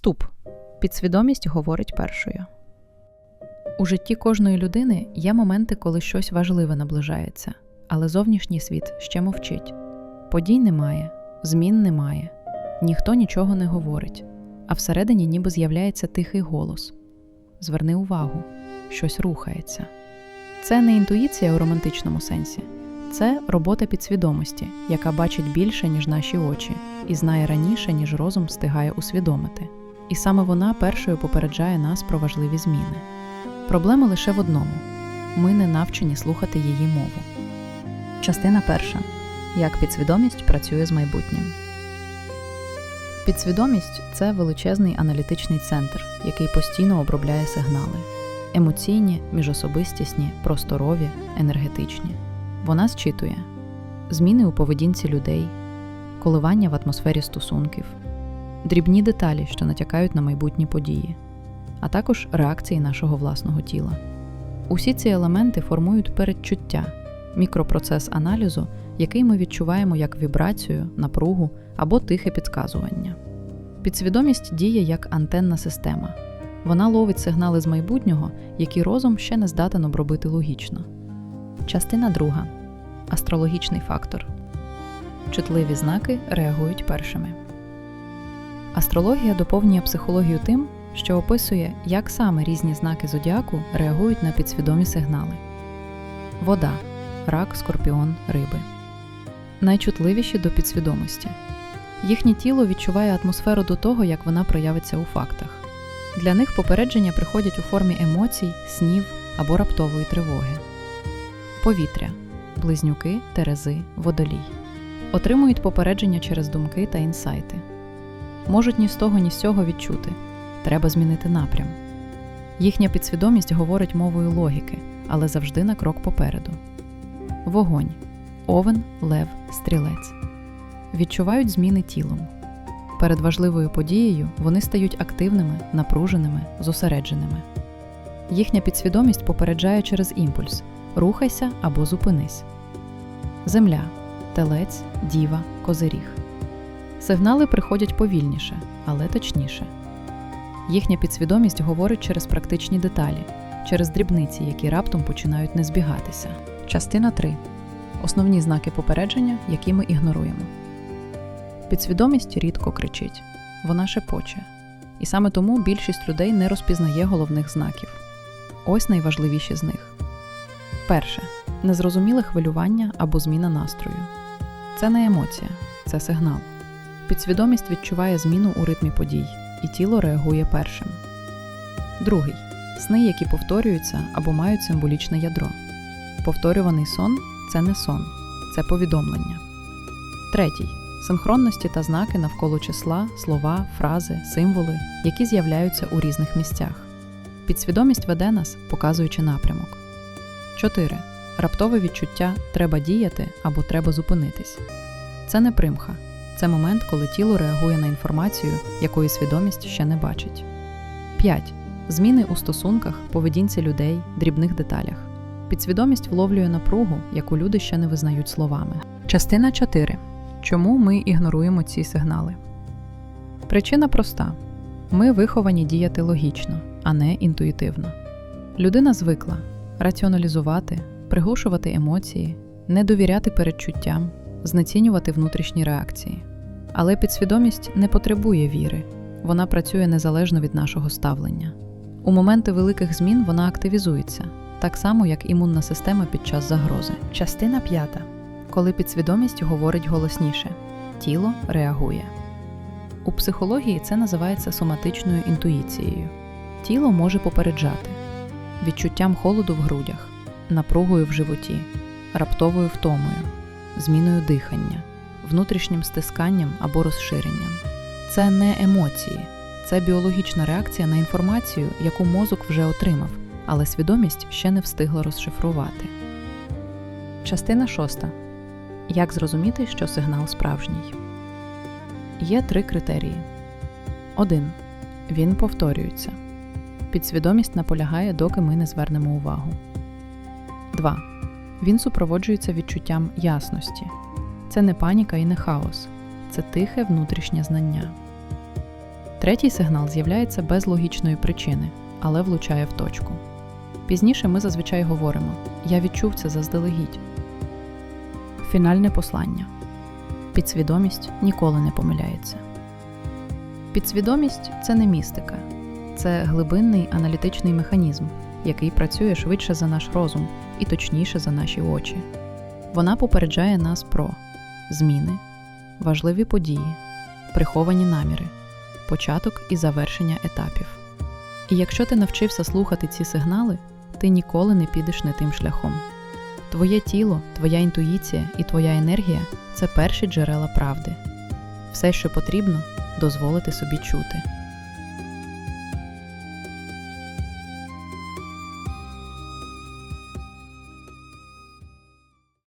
Вступ. Підсвідомість говорить першою. У житті кожної людини є моменти, коли щось важливе наближається, але зовнішній світ ще мовчить. Подій немає, змін немає, ніхто нічого не говорить, а всередині ніби з'являється тихий голос. Зверни увагу, щось рухається. Це не інтуїція у романтичному сенсі, це робота підсвідомості, яка бачить більше, ніж наші очі, і знає раніше, ніж розум встигає усвідомити. І саме вона першою попереджає нас про важливі зміни. Проблема лише в одному: ми не навчені слухати її мову. Частина перша. Як підсвідомість працює з майбутнім. Підсвідомість це величезний аналітичний центр, який постійно обробляє сигнали: емоційні, міжособистісні, просторові, енергетичні. Вона зчитує зміни у поведінці людей, коливання в атмосфері стосунків, дрібні деталі, що натякають на майбутні події, а також реакції нашого власного тіла. Усі ці елементи формують передчуття, мікропроцес аналізу, який ми відчуваємо як вібрацію, напругу або тихе підказування. Підсвідомість діє як антенна система. Вона ловить сигнали з майбутнього, які розум ще не здатен обробити логічно. Частина друга. Астрологічний фактор. Чутливі знаки реагують першими. Астрологія доповнює психологію тим, що описує, як саме різні знаки зодіаку реагують на підсвідомі сигнали. Вода, рак, скорпіон, риби. Найчутливіші до підсвідомості. Їхнє тіло відчуває атмосферу до того, як вона проявиться у фактах. Для них попередження приходять у формі емоцій, снів або раптової тривоги. Повітря, близнюки, терези, водолій. Отримують попередження через думки та інсайти. Можуть ні з того, ні з цього відчути. Треба змінити напрям. Їхня підсвідомість говорить мовою логіки, але завжди на крок попереду. Вогонь, овен, лев, стрілець. Відчувають зміни тілом. Перед важливою подією вони стають активними, напруженими, зосередженими. Їхня підсвідомість попереджає через імпульс рухайся або зупинись. Земля, телець, діва, козиріг. Сигнали приходять повільніше, але точніше. Їхня підсвідомість говорить через практичні деталі, через дрібниці, які раптом починають не збігатися. Частина 3. Основні знаки попередження, які ми ігноруємо. Підсвідомість рідко кричить, вона шепоче. І саме тому більшість людей не розпізнає головних знаків. Ось найважливіші з них. Перше незрозуміле хвилювання або зміна настрою. Це не емоція, це сигнал. Підсвідомість відчуває зміну у ритмі подій, і тіло реагує першим. Другий сни, які повторюються або мають символічне ядро. Повторюваний сон це не сон, це повідомлення. Третій синхронності та знаки навколо числа, слова, фрази, символи, які з'являються у різних місцях. Підсвідомість веде нас, показуючи напрямок. 4. Раптове відчуття треба діяти або треба зупинитись. Це не примха, це момент, коли тіло реагує на інформацію, якої свідомість ще не бачить. 5. Зміни у стосунках, поведінці людей, дрібних деталях. Підсвідомість вловлює напругу, яку люди ще не визнають словами. Частина 4. Чому ми ігноруємо ці сигнали? Причина проста: ми виховані діяти логічно, а не інтуїтивно. Людина звикла раціоналізувати, приглушувати емоції, не довіряти передчуттям, знецінювати внутрішні реакції. Але підсвідомість не потребує віри, вона працює незалежно від нашого ставлення. У моменти великих змін вона активізується, так само як імунна система під час загрози. Частина п'ята. Коли підсвідомість говорить голосніше, тіло реагує. У психології це називається соматичною інтуїцією. Тіло може попереджати відчуттям холоду в грудях, напругою в животі, раптовою втомою, зміною дихання, внутрішнім стисканням або розширенням. Це не емоції, це біологічна реакція на інформацію, яку мозок вже отримав, але свідомість ще не встигла розшифрувати. Частина шоста. Як зрозуміти, що сигнал справжній? Є три критерії. 1. Він повторюється. Підсвідомість наполягає, доки ми не звернемо увагу. 2. Він супроводжується відчуттям ясності. Це не паніка і не хаос, це тихе внутрішнє знання. Третій сигнал з'являється без логічної причини, але влучає в точку. Пізніше ми зазвичай говоримо: Я відчув це заздалегідь. Фінальне послання. Підсвідомість ніколи не помиляється. Підсвідомість це не містика, це глибинний аналітичний механізм, який працює швидше за наш розум і точніше за наші очі. Вона попереджає нас про зміни, важливі події, приховані наміри, початок і завершення етапів. І якщо ти навчився слухати ці сигнали, ти ніколи не підеш не тим шляхом. Твоє тіло, твоя інтуїція і твоя енергія це перші джерела правди. Все, що потрібно, дозволити собі чути.